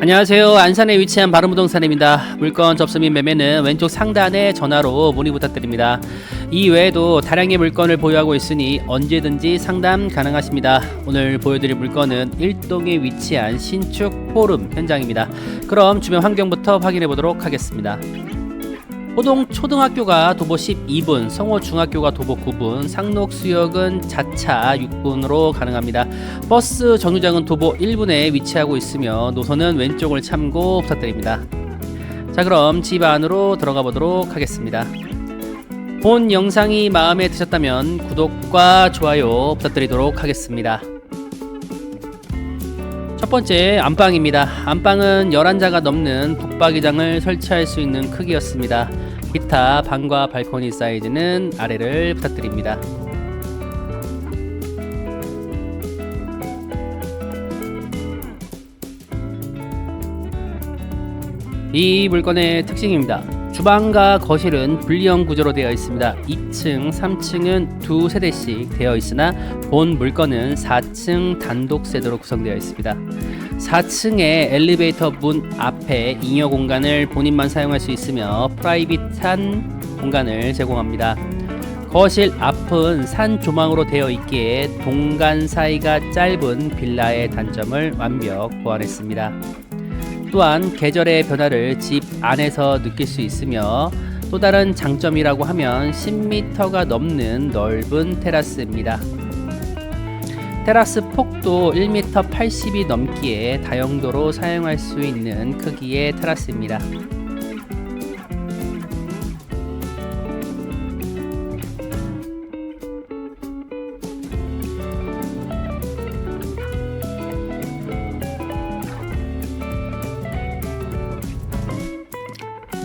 안녕하세요. 안산에 위치한 바른부동산입니다. 물건 접수 및 매매는 왼쪽 상단에 전화로 문의 부탁드립니다. 이 외에도 다량의 물건을 보유하고 있으니 언제든지 상담 가능하십니다. 오늘 보여드릴 물건은 일동에 위치한 신축 포름 현장입니다. 그럼 주변 환경부터 확인해 보도록 하겠습니다. 호동 초등학교가 도보 12분, 성호 중학교가 도보 9분, 상록 수역은 자차 6분으로 가능합니다. 버스 정류장은 도보 1분에 위치하고 있으며 노선은 왼쪽을 참고 부탁드립니다. 자, 그럼 집 안으로 들어가 보도록 하겠습니다. 본 영상이 마음에 드셨다면 구독과 좋아요 부탁드리도록 하겠습니다. 첫 번째 안방입니다. 안방은 11자가 넘는 북박이장을 설치할 수 있는 크기였습니다. 기타 방과 발코니 사이즈는 아래를 부탁드립니다. 이 물건의 특징입니다. 주방과 거실은 분리형 구조로 되어 있습니다. 2층, 3층은 두 세대씩 되어 있으나 본 물건은 4층 단독 세대로 구성되어 있습니다. 4층에 엘리베이터 문 앞에 잉여 공간을 본인만 사용할 수 있으며 프라이빗한 공간을 제공합니다. 거실 앞은 산 조망으로 되어 있기에 동간 사이가 짧은 빌라의 단점을 완벽 보완했습니다. 또한 계절의 변화를 집 안에서 느낄 수 있으며 또 다른 장점이라고 하면 10m가 넘는 넓은 테라스입니다. 테라스 폭도 1m 80이 넘기에 다용도로 사용할 수 있는 크기의 테라스입니다.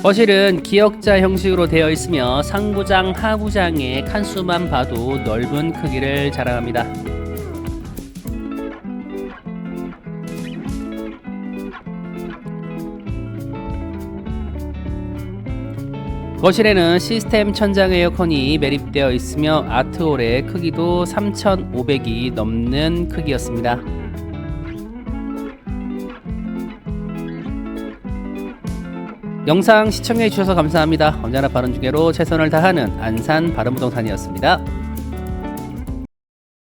거실은 기역자 형식으로 되어 있으며 상부장, 하부장의 칸수만 봐도 넓은 크기를 자랑합니다. 거실에는 시스템 천장 에어컨이 매립되어 있으며 아트홀의 크기도 3,500이 넘는 크기였습니다. 영상 시청해 주셔서 감사합니다. 언제나 바른 중계로 최선을 다하는 안산 바른부동산이었습니다.